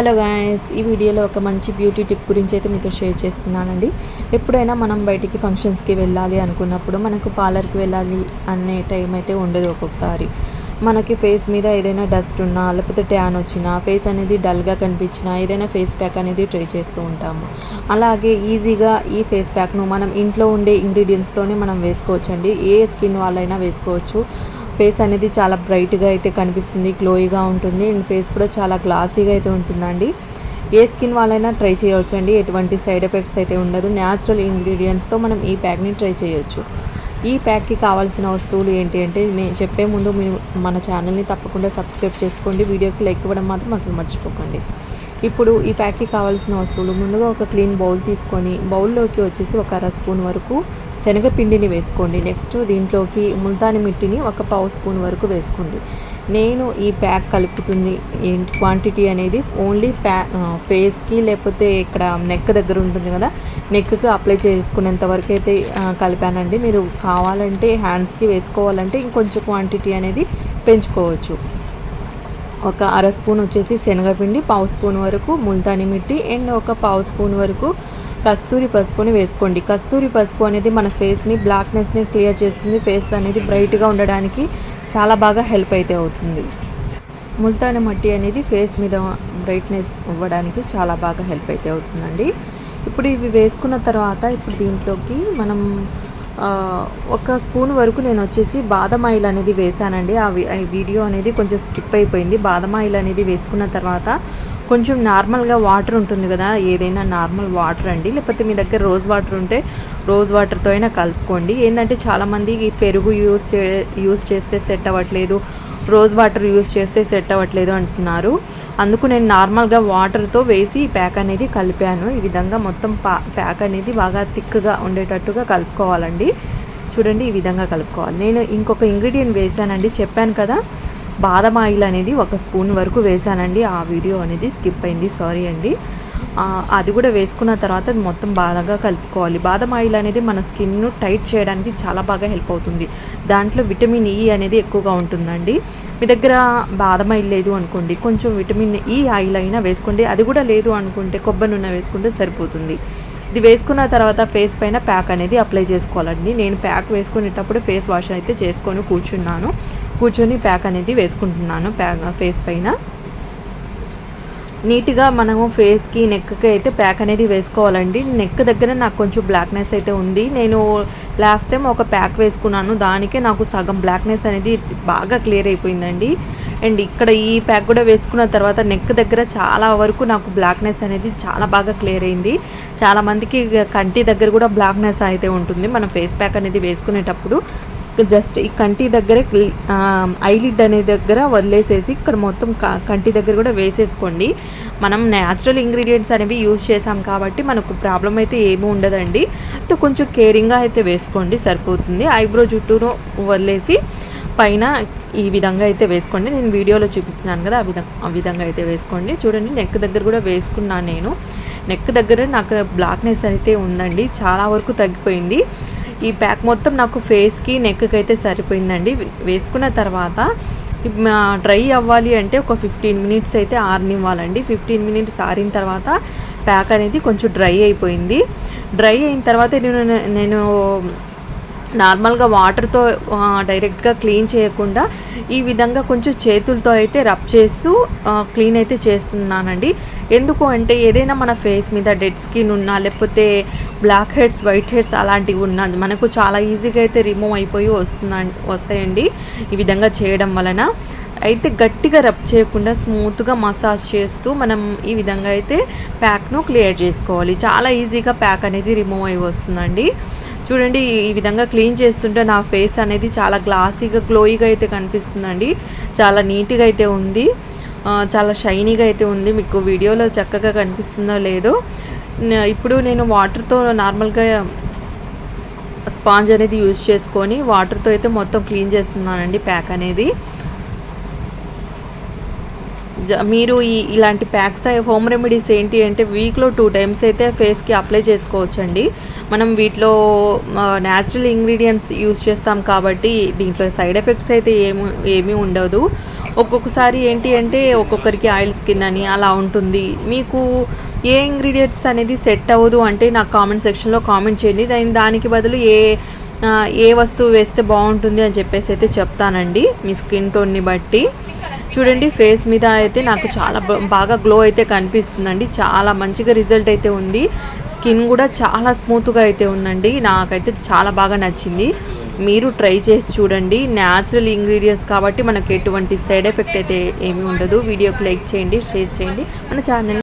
Hello guys ఈ వీడియోలో ఒక మంచి బ్యూటీ టిప్ గురించి అయితే మీతో షేర్ చేస్తున్నానండి. ఎప్పుడైనా మనం బయటికి ఫంక్షన్స్కి వెళ్ళాలి అనుకున్నప్పుడు మనకు పార్లర్కి వెళ్ళాలి అనే టైం అయితే ఉండదు ఒక్కొక్కసారి. మనకి ఫేస్ మీద ఏదైనా డస్ట్ ఉన్నా లేకపోతే ట్యాన్ వచ్చినా ఫేస్ అనేది డల్గా కనిపించినా ఏదైనా ఫేస్ ప్యాక్ అనేది ట్రై చేస్తూ ఉంటాము. అలాగే ఈజీగా ఈ ఫేస్ ప్యాక్ను మనం ఇంట్లో ఉండే ఇంగ్రీడియంట్స్తోనే మనం వేసుకోవచ్చండి. ఏ స్కిన్ వాళ్ళైనా వేసుకోవచ్చు. ఫేస్ అనేది చాలా బ్రైట్గా అయితే కనిపిస్తుంది గ్లోయిగా ఉంటుంది. అండ్ ఫేస్ కూడా చాలా గ్లాసీగా అయితే ఉంటుందండి. ఏ స్కిన్ వాళ్ళైనా ట్రై చేయవచ్చు అండి ఎటువంటి సైడ్ ఎఫెక్ట్స్ అయితే ఉండదు. న్యాచురల్ ఇంగ్రీడియంట్స్తో మనం ఈ ప్యాక్ని ట్రై చేయొచ్చు. ఈ ప్యాక్కి కావాల్సిన వస్తువులు ఏంటి అంటే నేను చెప్పే ముందు మీరు మన ఛానల్ని తప్పకుండా సబ్స్క్రైబ్ చేసుకోండి. వీడియోకి లైక్ ఇవ్వడం మాత్రం అసలు మర్చిపోకండి. ఇప్పుడు ఈ ప్యాక్కి కావాల్సిన వస్తువులు ముందుగా ఒక క్లీన్ బౌల్ తీసుకొని బౌల్లోకి వచ్చేసి ఒక అర స్పూన్ వరకు శనగపిండిని వేసుకోండి. నెక్స్ట్ దీంట్లోకి ముల్తాని మిట్టిని ఒక పావు స్పూన్ వరకు వేసుకోండి. నేను ఈ ప్యాక్ కలుపుతుంది. ఏంటి క్వాంటిటీ అనేది ఓన్లీ ప్యా ఫేస్కి లేకపోతే ఇక్కడ నెక్ దగ్గర ఉంటుంది కదా నెక్కి అప్లై చేసుకునేంత వరకు అయితే కలిపానండి. మీరు కావాలంటే హ్యాండ్స్కి వేసుకోవాలంటే ఇంకొంచెం క్వాంటిటీ అనేది పెంచుకోవచ్చు. ఒక అర స్పూన్ వచ్చేసి శనగపిండి పావు స్పూన్ వరకు ముల్తాని మిట్టి అండ్ ఒక పావు స్పూన్ వరకు కస్తూరి పసుపుని వేసుకోండి. కస్తూరి పసుపు అనేది మన ఫేస్ని బ్లాక్నెస్ని క్లియర్ చేస్తుంది. ఫేస్ అనేది బ్రైట్గా ఉండడానికి చాలా బాగా హెల్ప్ అయితే అవుతుంది. ముల్తాన మట్టి అనేది ఫేస్ మీద బ్రైట్నెస్ ఇవ్వడానికి చాలా బాగా హెల్ప్ అయితే అవుతుందండి. ఇప్పుడు ఇవి వేసుకున్న తర్వాత ఇప్పుడు దీంట్లోకి మనం ఒక స్పూన్ వరకు నేను వచ్చేసి బాదం ఆయిల్ అనేది వేసానండి ఆ వీడియో అనేది కొంచెం స్కిప్ అయిపోయింది. బాదం ఆయిల్ అనేది వేసుకున్న తర్వాత కొంచెం నార్మల్గా వాటర్ ఉంటుంది కదా ఏదైనా నార్మల్ వాటర్ అండి. లేకపోతే మీ దగ్గర రోజ్ వాటర్ ఉంటే రోజ్ వాటర్తో అయినా కలుపుకోండి. ఏంటంటే చాలామంది ఈ పెరుగు యూస్ చే యూస్ చేస్తే సెట్ అవ్వట్లేదు రోజ్ వాటర్ యూస్ చేస్తే సెట్ అవ్వట్లేదు అంటున్నారు. అందుకు నేను నార్మల్గా వాటర్తో వేసి ప్యాక్ అనేది కలిపాను. ఈ విధంగా మొత్తం పా ప్యాక్ అనేది బాగా థిక్గా ఉండేటట్టుగా కలుపుకోవాలండి. చూడండి ఈ విధంగా కలుపుకోవాలి. నేను ఇంకొక ఇంగ్రీడియంట్ వేసానండి. చెప్పాను కదా బాదం ఆయిల్ అనేది ఒక స్పూన్ వరకు వేసానండి ఆ వీడియో అనేది స్కిప్ అయింది. సారీ అండి. అది కూడా వేసుకున్న తర్వాత అది మొత్తం బాగా కలుపుకోవాలి. బాదం ఆయిల్ అనేది మన స్కిన్ను టైట్ చేయడానికి చాలా బాగా హెల్ప్ అవుతుంది. దాంట్లో విటమిన్ ఈ అనేది ఎక్కువగా ఉంటుందండి. మీ దగ్గర బాదం ఆయిల్ లేదు అనుకోండి కొంచెం విటమిన్ ఈ ఆయిల్ అయినా వేసుకోండి. అది కూడా లేదు అనుకుంటే కొబ్బరి నూనె వేసుకుంటే సరిపోతుంది. ఇది వేసుకున్న తర్వాత ఫేస్ పైన ప్యాక్ అనేది అప్లై చేసుకోవాలండి. నేను ప్యాక్ వేసుకునేటప్పుడు ఫేస్ వాష్ అయితే చేసుకొని కూర్చున్నాను. కూర్చొని ప్యాక్ అనేది వేసుకుంటున్నాను ప్యాక్ ఫేస్ పైన. నీట్గా మనము ఫేస్కి నెక్కి అయితే ప్యాక్ అనేది వేసుకోవాలండి. నెక్ దగ్గర నాకు కొంచెం బ్లాక్నెస్ అయితే ఉంది. నేను లాస్ట్ టైం ఒక ప్యాక్ వేసుకున్నాను. దానికే నాకు సగం బ్లాక్నెస్ అనేది బాగా క్లియర్ అయిపోయిందండి. అండ్ ఇక్కడ ఈ ప్యాక్ కూడా వేసుకున్న తర్వాత నెక్ దగ్గర చాలా వరకు నాకు బ్లాక్నెస్ అనేది చాలా బాగా క్లియర్ అయింది. చాలామందికి కంటి దగ్గర కూడా బ్లాక్నెస్ అయితే ఉంటుంది. మనం ఫేస్ ప్యాక్ అనేది వేసుకునేటప్పుడు జస్ట్ ఈ కంటి దగ్గరే ఐలిడ్ అనే దగ్గర వదిలేసేసి ఇక్కడ మొత్తం క- కంటి దగ్గర కూడా వేసేసుకోండి. మనం న్యాచురల్ ఇంగ్రీడియంట్స్ అనేవి యూజ్ చేసాం కాబట్టి మనకు ప్రాబ్లం అయితే ఏమీ ఉండదండి. అయితే కొంచెం కేరింగ్గా అయితే వేసుకోండి సరిపోతుంది. ఐబ్రో జుట్టును వదిలేసి పైన ఈ విధంగా అయితే వేసుకోండి. నేను వీడియోలో చూపిస్తున్నాను కదా ఆ విధంగా ఆ విధంగా అయితే వేసుకోండి. చూడండి నెక్ దగ్గర కూడా వేసుకున్నాను నేను. నెక్ దగ్గర నాకు బ్లాక్నెస్ అయితే ఉందండి. చాలా వరకు తగ్గిపోయింది. ఈ ప్యాక్ మొత్తం నాకు ఫేస్కి నెక్కి అయితే సరిపోయిందండి వేసుకున్న తర్వాత డ్రై అవ్వాలి అంటే ఒక ఫిఫ్టీన్ మినిట్స్ అయితే ఆరనివ్వాలండి. ఫిఫ్టీన్ మినిట్స్ ఆరిన తర్వాత ప్యాక్ అనేది కొంచెం డ్రై అయిపోయింది. డ్రై అయిన తర్వాత నేను నేను నార్మల్గా వాటర్తో డైరెక్ట్గా క్లీన్ చేయకుండా ఈ విధంగా కొంచెం చేతులతో అయితే రబ్ చేస్తూ క్లీన్ అయితే చేస్తున్నానండి. ఎందుకు అంటే ఏదైనా మన ఫేస్ మీద డెడ్ స్కిన్ ఉన్నా లేకపోతే బ్లాక్ హెడ్స్ వైట్ హెడ్స్ అలాంటివి ఉన్నా మనకు చాలా ఈజీగా అయితే రిమూవ్ అయిపోయి వస్తున్నా వస్తాయండి ఈ విధంగా చేయడం వలన. అయితే గట్టిగా రబ్ చేయకుండా స్మూత్గా మసాజ్ చేస్తూ మనం ఈ విధంగా అయితే ప్యాక్ను క్లియర్ చేసుకోవాలి. చాలా ఈజీగా ప్యాక్ అనేది రిమూవ్ అయి వస్తుందండి. చూడండి ఈ విధంగా క్లీన్ చేస్తుంటే నా ఫేస్ అనేది చాలా గ్లాసీగా గ్లోయిగా అయితే కనిపిస్తుందండి. చాలా నీట్గా అయితే ఉంది. చాలా షైనీగా అయితే ఉంది. మీకు వీడియోలో చక్కగా కనిపిస్తుందో లేదో. ఇప్పుడు నేను వాటర్తో నార్మల్గా స్పాంజ్ అనేది యూజ్ చేసుకొని వాటర్తో అయితే మొత్తం క్లీన్ చేస్తున్నానండి ప్యాక్ అనేది. మీరు ఈ ఇలాంటి ప్యాక్స్ హోమ్ రెమెడీస్ ఏంటి అంటే వీక్లో టూ టైమ్స్ అయితే ఫేస్కి అప్లై చేసుకోవచ్చండి. మనం వీటిలో న్యాచురల్ ఇంగ్రీడియంట్స్ యూజ్ చేస్తాం కాబట్టి దీంట్లో సైడ్ ఎఫెక్ట్స్ అయితే ఏమి ఏమీ ఉండదు. ఒక్కొక్కసారి ఏంటి అంటే ఒక్కొక్కరికి ఆయిల్ స్కిన్ అని అలా ఉంటుంది. మీకు ఏ ఇంగ్రీడియంట్స్ అనేది సెట్ అవ్వదు అంటే నాకు కామెంట్ సెక్షన్లో కామెంట్ చేయండి. దాని దానికి బదులు ఏ ఏ వస్తువు వేస్తే బాగుంటుంది అని చెప్పేసి అయితే చెప్తానండి మీ స్కిన్ టోన్ని బట్టి. చూడండి ఫేస్ మీద అయితే నాకు చాలా బాగా గ్లో అయితే కనిపిస్తుందండి. చాలా మంచిగా రిజల్ట్ అయితే ఉంది. స్కిన్ కూడా చాలా స్మూత్గా అయితే ఉందండి. నాకైతే చాలా బాగా నచ్చింది. మీరు ట్రై చేసి చూడండి. న్యాచురల్ ఇంగ్రీడియంట్స్ కాబట్టి మనకు ఎటువంటి సైడ్ ఎఫెక్ట్ అయితే ఏమీ ఉండదు. వీడియోకి లైక్ చేయండి షేర్ చేయండి. మన ఛానల్